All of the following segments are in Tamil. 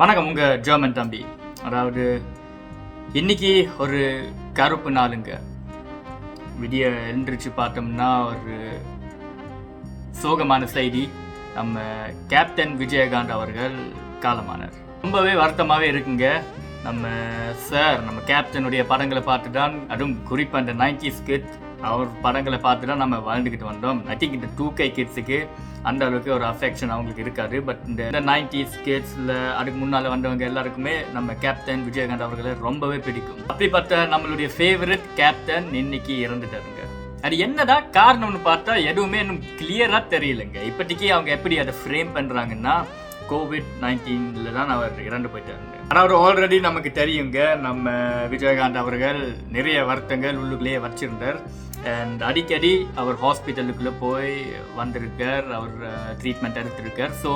வணக்கம் உங்க ஜெர்மன் தம்பி. அதாவது இன்னைக்கு ஒரு கருப்பு நாளுங்க. விடிய எழுந்திரிச்சு பார்த்தோம்னா ஒரு சோகமான செய்தி. நம்ம கேப்டன் விஜயகாந்த் அவர்கள் காலமானார். ரொம்பவே வருத்தமாகவே இருக்குங்க. நம்ம சார் நம்ம கேப்டனுடைய படங்களை பார்த்து தான் அதுவும் குறிப்பாக அந்த நைன்டி ஸ்கிட் அவர் படங்களை பார்த்து தான் நம்ம வாழ்ந்துக்கிட்டு வந்தோம். ஐ திங்க் இந்த டூ கை கிட்ஸுக்கு அந்த அளவுக்கு ஒரு அஃபெக்ஷன் அவங்களுக்கு இருக்காது. பட் இந்த நைன்டிஸ் கிட்ஸில் அதுக்கு முன்னால் வந்தவங்க எல்லாருக்குமே நம்ம கேப்டன் விஜயகாந்த் அவர்களை ரொம்பவே பிடிக்கும். அப்படிப்பட்ட நம்மளுடைய ஃபேவரட் கேப்டன் இன்னைக்கு இறந்துட்டாருங்க. அது என்னதான் காரணம்னு பார்த்தா எதுவுமே இன்னும் கிளியரா தெரியலங்க. இப்போதைக்கு அவங்க எப்படி அதை ஃப்ரேம் பண்றாங்கன்னா கோவிட் நைன்டீனில் தான் அவர் இறந்து போயிட்டாருங்க. அதாவது ஆல்ரெடி நமக்கு தெரியுங்க நம்ம விஜயகாந்த் அவர்கள் நிறைய வருத்தங்கள் உள்ளுக்குள்ளேயே வச்சிருந்தார். அண்ட் அடிக்கடி அவர் ஹாஸ்பிட்டலுக்குள்ளே போய் வந்திருக்கார் அவர் treatment எடுத்திருக்கார். So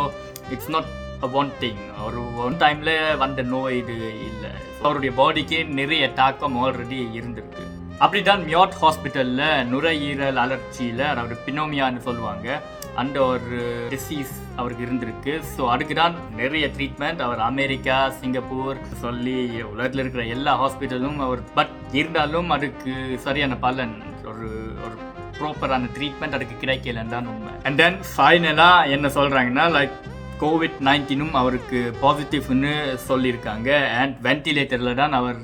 it's not one thing our one டைமில் வந்த நோய் இது இல்லை. அவருடைய பாடிக்கு நிறைய தாக்கம் ஆல்ரெடி இருந்திருக்கு. அப்படிதான் மியாட் ஹாஸ்பிட்டலில் நுரையீரல் அலர்ச்சியில் அதாவது பினோமியான்னு சொல்லுவாங்க அந்த ஒரு டிசீஸ் அவருக்கு இருந்திருக்கு. ஸோ அதுக்கு தான் நிறைய ட்ரீட்மெண்ட் அவர் அமெரிக்கா சிங்கப்பூர் சொல்லி உலகத்தில் இருக்கிற எல்லா ஹாஸ்பிட்டலும் அவர் பட் இருந்தாலும் அதுக்கு சரியான பலன். ஒரு ஒரு ப்ராப்பரான ட்ரீட்மெண்ட் அதுக்கு கிடைக்கலன்னு தான் உண்மை. அண்ட் தென் ஃபைனலாக என்ன சொல்கிறாங்கன்னா லைக் கோவிட் நைன்டீனும் அவருக்கு பாசிட்டிவ்னு சொல்லியிருக்காங்க. அண்ட் வென்டிலேட்டரில் தான் அவர்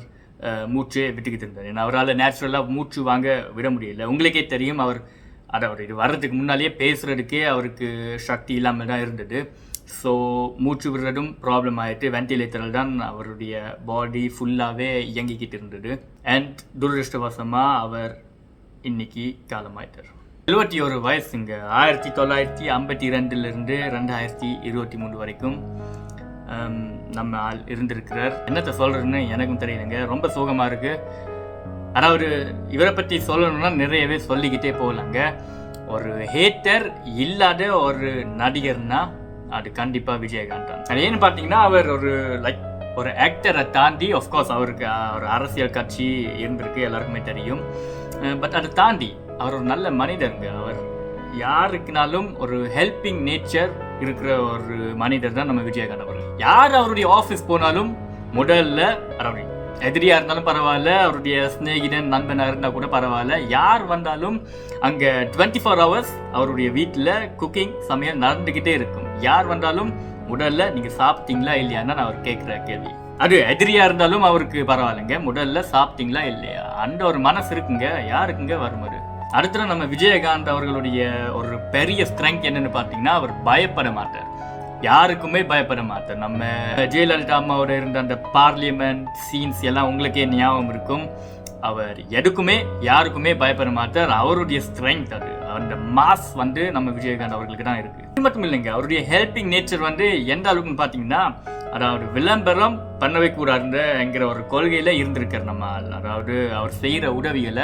மூச்சே விட்டுக்கிட்டு இருந்தார். ஏன்னா அவரால் நேச்சுரலாக மூச்சு வாங்க விட முடியல. உங்களுக்கே தெரியும் அவர் அதை அவர் இது வர்றதுக்கு முன்னாலேயே பேசுகிறதுக்கே அவருக்கு சக்தி இல்லாமல் தான் இருந்தது. ஸோ மூச்சு விடுறதும் ப்ராப்ளம் ஆகிட்டு வென்டிலேட்டரில் தான் அவருடைய பாடி ஃபுல்லாகவே இயங்கிக்கிட்டு இருந்தது. அண்ட் துரதிருஷ்டவசமாக அவர் இன்னைக்கு காலமாயிட்டார். எழுபத்தி ஒரு வயசுங்க. ஆயிரத்தி தொள்ளாயிரத்தி ஐம்பத்தி ரெண்டுலேருந்து ரெண்டாயிரத்தி இருபத்தி மூணு வரைக்கும் நம்ம ஆள் இருந்திருக்கிறார். என்னத்தை சொல்கிறதுன்னு எனக்கும் தெரியலைங்க. ரொம்ப சோகமாக இருக்கு. அதாவது இவரை பற்றி சொல்லணும்னா நிறையவே சொல்லிக்கிட்டே போகலாங்க. ஒரு ஹேட்டர் இல்லாத ஒரு நடிகர்னா அது கண்டிப்பாக விஜயகாந்த் தான். அது ஏன்னு பார்த்தீங்கன்னா அவர் ஒரு லைக் ஒரு ஆக்டரை தாண்டி ஆஃப்கோர்ஸ் அவருக்கு ஒரு அரசியல் கட்சி இருந்திருக்கு எல்லாருக்குமே தெரியும். பட் அதை தாண்டி அவர் ஒரு நல்ல மனிதருங்க. அவர் யாருக்குனாலும் ஒரு ஹெல்பிங் நேச்சர் இருக்கிற ஒரு மனிதர் தான் நம்ம விஜயகாந்த் அவர்கள். யார் அவருடைய ஆஃபீஸ் போனாலும் முதல்ல அதாவது எதிரியாக இருந்தாலும் பரவாயில்ல அவருடைய சிநேகிதன் நண்பனாக இருந்தால் கூட பரவாயில்ல. யார் வந்தாலும் அங்கே டுவெண்ட்டி ஃபோர் ஹவர்ஸ் அவருடைய வீட்டில் குக்கிங் சமையல் நடந்துக்கிட்டே இருக்கும். யார் வந்தாலும் முதல்ல நீங்கள் சாப்பிட்டீங்களா இல்லையான்னு நான் அவர் கேட்குற கேள்வி. அது எதிரியாக இருந்தாலும் அவருக்கு பரவாயில்லைங்க. முதல்ல சாப்பிட்டீங்களா இல்லையா? அந்த ஒரு மனசு இருக்குங்க. யாருக்குங்க வரும் அடுத்தது நம்ம விஜயகாந்த் அவர்களுடைய ஒரு பெரிய ஸ்ட்ரெங்க் என்னன்னு பார்த்தீங்கன்னா அவர் பயப்பட மாட்டார். யாருக்குமே பயப்பட மாட்டார். நம்ம ஜெயலலிதா அம்மாவோட இருந்த அந்த பார்லிமெண்ட் சீன்ஸ் எல்லாம் உங்களுக்கே ஞாபகம் இருக்கும். அவர் எதுக்குமே யாருக்குமே பயப்பட மாட்டார். அவருடைய ஸ்ட்ரெங்க் அது. அந்த மாஸ் வந்து நம்ம விஜயகாந்த் அவர்களுக்கு தான் இருக்கு. மட்டும் இல்லைங்க அவருடைய ஹெல்பிங் நேச்சர் வந்து எந்த அளவுக்குன்னு பார்த்தீங்கன்னா அதாவது விளம்பரம் பண்ணவே கூடாதுங்கிற ஒரு கொள்கையில இருந்திருக்கார் நம்ம அதாவது அவர் செய்கிற உதவிகளை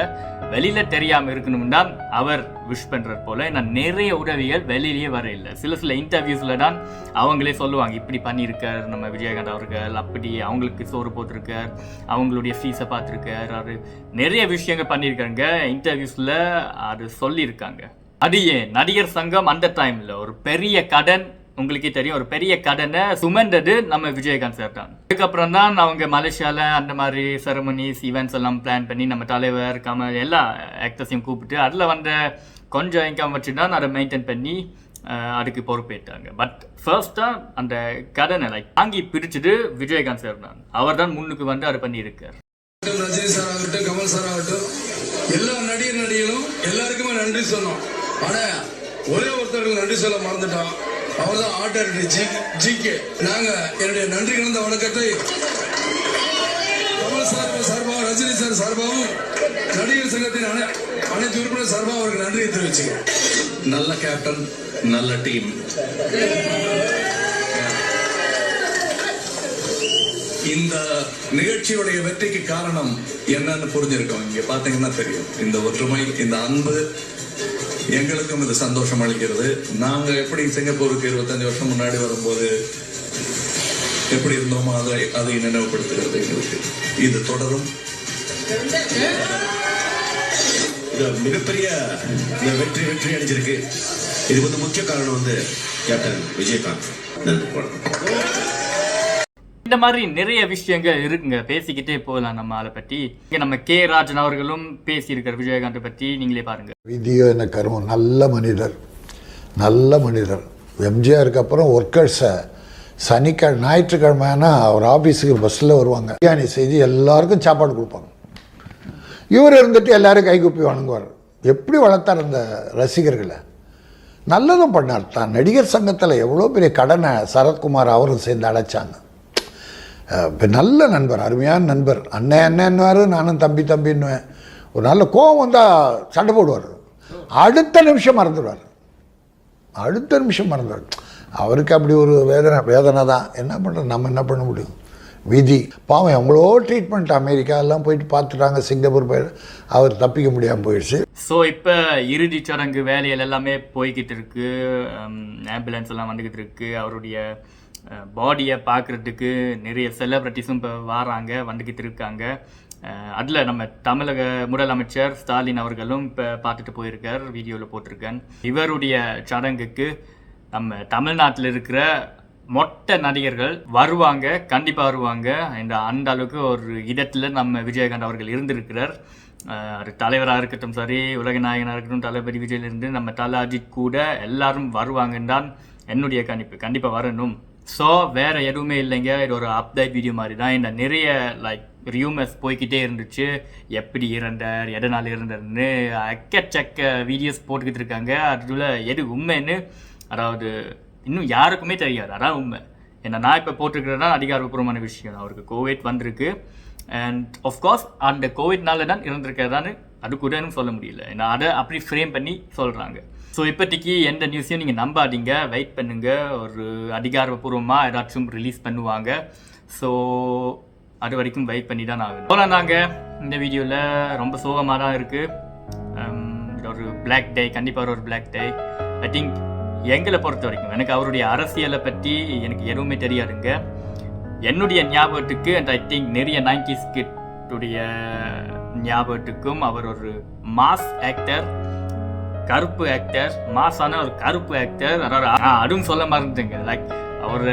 வெளியில தெரியாம இருக்கணும் தான் அவர் விஷ் பண்ணுறது போல. நான் நிறைய உதவிகள் வெளியிலேயே வர இல்லை. சில சில இன்டர்வியூஸ்ல தான் அவங்களே சொல்லுவாங்க இப்படி பண்ணியிருக்கார் நம்ம விஜயகாந்த் அவர்கள். அப்படி அவங்களுக்கு சோறு போட்டிருக்கார். அவங்களுடைய ஃபீஸை பார்த்துருக்கார். அது நிறைய விஷயங்கள் பண்ணியிருக்காங்க இன்டர்வியூஸ்ல அது சொல்லியிருக்காங்க. அது ஏன்? நடிகர் சங்கம் அந்த டைம்ல ஒரு பெரிய கடன் உங்களுக்கே தெரியும் ஒரு பெரிய கடனை சுமந்தது நம்ம விஜயகாந்த் சார் தான். அதுக்கப்புறம் தான் அவங்க மலேசியாவில் அந்த மாதிரி செரமனிஸ் ஈவெண்ட்ஸ் எல்லாம் பிளான் பண்ணி நம்ம தலைவர் கமல் எல்லா ஆக்டர்ஸையும் கூப்பிட்டு அதில் வந்த கொஞ்சம் இன்கம் வச்சு தான் அதை மெயின்டைன் பண்ணி அதுக்கு பொறுப்பேற்றாங்க பட் ஃபர்ஸ்ட்டாக அந்த கடனை லைக் தாங்கி பிரிச்சுட்டு விஜயகாந்த் சார் தான். அவர் தான் முன்னுக்கு வந்து அதை பண்ணியிருக்கார். ரஜினி சார் ஆகட்டும் கமல் சார் ஆகட்டும் எல்லா நடிகர் நடிகளும் எல்லாருக்குமே நன்றி சொன்னோம் ஆனா ஒரே ஒருத்தருக்கு நன்றி சொல்ல மறந்துட்டோம். அவர்தான் ஆட்டர் ஜி ஜி கே நாங்க என்னுடைய நன்றி கலந்த வணக்கத்தை கமல் சார் சார்பாகவும் ரஜினி சார் சார்பாகவும் நடிகர் சங்கத்தின் அனைத்து உறுப்பினர் சார்பாக அவருக்கு நன்றியை தெரிவிச்சுக்கிறேன். நல்ல கேப்டன் நல்ல டீம் இந்த நிகழ்ச்சியுடைய வெற்றிக்கு காரணம் என்னன்னு புரிஞ்சிருக்கோம். இங்க பாத்தீங்கன்னா தெரியும். இந்த ஒற்றுமை இந்த அன்பு எங்களுக்கும் இது சந்தோஷம் அளிக்கிறது. நாங்க எப்படி சிங்கப்பூருக்கு இருபத்தஞ்சு வருஷம் முன்னாடி வரும்போது எப்படி இருந்தோமோ அதை அதை நினைவுபடுத்துகிறது எங்களுக்கு. இது தொடரும். இது மிகப்பெரிய வெற்றி வெற்றி அடைஞ்சிருக்கு. இது வந்து முக்கிய காரணம் வந்து கேப்டன் விஜயகாந்த். நன்றி இந்த மாதிரி நிறைய விஷயங்கள் இருக்குங்க. பேசிக்கிட்டே போகலாம் நம்ம அதை பற்றி இங்கே நம்ம கே. ராஜன் அவர்களும் பேசியிருக்கார். விஜயகாந்தை பற்றி நீங்களே பாருங்க. விதியோ என்ன கருமம் நல்ல மனிதர். நல்ல மனிதர். எம்ஜிஆருக்கு அப்புறம் ஒர்க்கர்ஸை சனிக்கிழமை ஞாயிற்றுக்கிழமைனா அவர் ஆஃபீஸுக்கு பஸ்ஸில் வருவாங்க. பிரியாணி செய்து எல்லாருக்கும் சாப்பாடு கொடுப்பாங்க. இவர் இருந்துட்டு எல்லாரும் கைகூப்பி வணங்குவார். எப்படி வளர்த்தார் அந்த ரசிகர்களை? நல்லதும் பண்ணார். தான் நடிகர் சங்கத்தில் எவ்வளோ பெரிய கடனை சரத்குமார் அவரும் சேர்ந்து அடைச்சாங்க. நல்ல நண்பர் அருமையான நண்பர். அண்ணன் அண்ணன்னுவார் நானும் தம்பி தம்பின்னுவேன். ஒரு நல்ல கோவம் வந்தால் சண்டை போடுவார். அடுத்த நிமிஷம் மறந்துடுவார். அடுத்த நிமிஷம் மறந்துடுவார். அவருக்கு அப்படி ஒரு வேதனை வேதனை தான். என்ன பண்ணுறது நம்ம என்ன பண்ண முடியும்? விதி. பாவம் எவ்வளோ ட்ரீட்மெண்ட் அமெரிக்காலாம் போயிட்டு பார்த்துட்டாங்க சிங்கப்பூர் போய். அவர் தப்பிக்க முடியாமல் போயிடுச்சு. ஸோ இப்போ இறுதி சடங்கு வேலைகள் எல்லாமே போய்கிட்டு இருக்கு. ஆம்புலன்ஸ் எல்லாம் வந்துக்கிட்டு இருக்கு. அவருடைய பாடியை பார்க்குறதுக்கு நிறைய செலிப்ரிட்டிஸும் இப்போ வராங்க வந்துக்கிட்டு இருக்காங்க. அதில் நம்ம தமிழக முதலமைச்சர் ஸ்டாலின் அவர்களும் இப்போ பார்த்துட்டு போயிருக்கார் வீடியோவில் போட்டிருக்கேன் இவருடைய சடங்குக்கு நம்ம தமிழ்நாட்டில் இருக்கிற மொட்டை நடிகர்கள் வருவாங்க கண்டிப்பாக வருவாங்க. இந்த அந்த அளவுக்கு ஒரு இடத்துல நம்ம விஜயகாந்த் அவர்கள் இருந்திருக்கிறார். அது தலைவராக இருக்கட்டும் சரி உலக நாயகனாக இருக்கட்டும் தளபதி விஜயிலிருந்து நம்ம தல அஜித் கூட எல்லாரும் வருவாங்கன்னு தான் என்னுடைய கணிப்பு. கண்டிப்பாக வரணும். ஸோ வேறு எதுவுமே இல்லைங்க. இது ஒரு அப்டேட் வீடியோ மாதிரி தான். இந்த நிறைய லைக் ரியூமர்ஸ் போய்க்கிட்டே இருந்துச்சு. எப்படி இறந்தார் எதனால் இறந்தார்னு எக்கச்சக்க வீடியோஸ் போட்டுக்கிட்டு இருக்காங்க. அதில் எது உண்மைன்னு அதாவது இன்னும் யாருக்குமே தெரியாது. அதான் உண்மை. என்ன நான் இப்போ போட்டிருக்கிறதா அதிகாரப்பூர்வமான விஷயம். அவருக்கு கோவிட் வந்திருக்கு. அண்ட் ஆஃப்கோர்ஸ் அந்த கோவிட்னால தான் இருந்திருக்கிறதான்னு அது கூடன்னு சொல்ல முடியல. நான் அதை அப்படி ஃப்ரேம் பண்ணி சொல்கிறாங்க ஸோ இப்போதைக்கு எந்த நியூஸையும் நீங்கள் நம்பாதீங்க. வெயிட் பண்ணுங்கள் ஒரு அதிகாரப்பூர்வமாக ஏதாச்சும் ரிலீஸ் பண்ணுவாங்க. ஸோ அது வரைக்கும் வெயிட் பண்ணி தான் ஆகணும். போகலாம் நாங்கள் இந்த வீடியோவில் ரொம்ப சோகமாக தான் இருக்குது um, ஒரு பிளாக் டே கண்டிப்பாக ஒரு பிளாக் டே ஐ திங்க் எங்களை பொறுத்த வரைக்கும் எனக்கு அவருடைய அரசியலை பற்றி எனக்கு எதுவுமே தெரியாதுங்க. என்னுடைய ஞாபகத்துக்கு அண்ட் ஐ திங்க் நிறைய நைன்டிஸ் கிட்டுடைய ஞாபகத்துக்கும் அவர் ஒரு மாஸ் ஆக்டர் கருப்பு ஆக்டர் மாஸான ஒரு கருப்பு ஆக்டர் அதாவது அதுவும் சொல்ல மறந்துங்க லைக் அவர்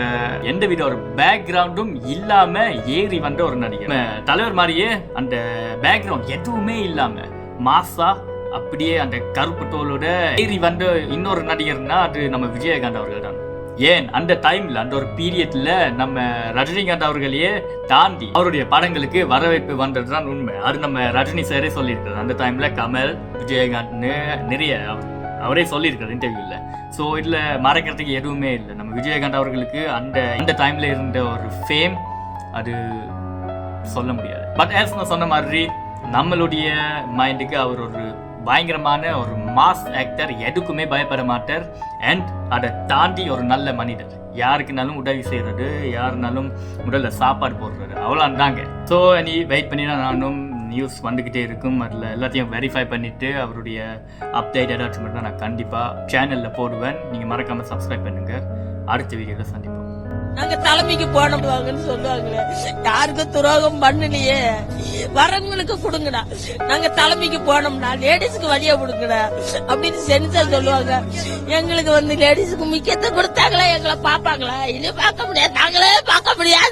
எந்த வித ஒரு பேக்ரவுண்டும் இல்லாம ஏறி வந்த ஒரு நடிகர். தலைவர் மாதிரியே அந்த பேக்ரவுண்ட் எதுவுமே இல்லாம மாசா அப்படியே அந்த கருப்பு தோலோட ஏறி வந்த இன்னொரு நடிகர்னா அது நம்ம விஜயகாந்த் அவர்கள் தான். ஏன்? அந்த டைம்ல அந்த ஒரு பீரியட்ல நம்ம ரஜினிகாந்த் அவர்களையே தாண்டி அவருடைய படங்களுக்கு வரவேற்பு வந்ததுதான் உண்மை. அது நம்ம ரஜினி சாரே சொல்லியிருக்காரு அந்த டைம்ல கமல் விஜயகாந்த்னு நிறைய அவர் அவரே சொல்லியிருக்காரு இன்டர்வியூல ஸோ இதுல மறைக்கிறதுக்கு எதுவுமே இல்லை. நம்ம விஜயகாந்த் அவர்களுக்கு அந்த அந்த டைம்ல இருந்த ஒரு ஃபேம் அது சொல்ல முடியாது. பட் ஆஸ் நான் சொன்ன மாதிரி நம்மளுடைய மைண்டுக்கு அவர் ஒரு பயங்கரமான ஒரு மாஸ் ஆக்டர் எதுக்குமே பயப்பட மாட்டார். அண்ட் அதை தாண்டி ஒரு நல்ல மனிதர். யாருக்குனாலும் உதவி செய்கிறது யாருனாலும் உடலில் சாப்பாடு போடுறது அவ்வளோ தாங்க ஸோ நீ வெயிட் பண்ணி தான் நானும் நியூஸ் வந்துக்கிட்டே இருக்கும். அதில் எல்லாத்தையும் வெரிஃபை பண்ணிவிட்டு அவருடைய அப்டேட் ஏதாச்சும் இருந்தால் நான் கண்டிப்பாக சேனலில் போடுவேன். நீங்கள் மறக்காமல் சப்ஸ்கிரைப் பண்ணுங்கள் அடுத்த வீடியோவில் சந்திப்போம். நாங்க தலைமைக்கு போனவாங்கன்னு சொல்லுவாங்களே. யாருக்கும் துரோகம் பண்ணலையே. வரவங்களுக்கு கொடுங்கடா. நாங்க தலைமைக்கு போனோம்னா லேடிஸ்க்கு வழியா கொடுங்கடா. அப்படின்னு சென்சார் சொல்லுவாங்க. எங்களுக்கு வந்து லேடிஸ்க்கு முக்கியத்துவம் கொடுத்தாங்களா? எங்களை பாப்பாங்களா இனி பார்க்க முடியாது. நாங்களே பார்க்க முடியாது.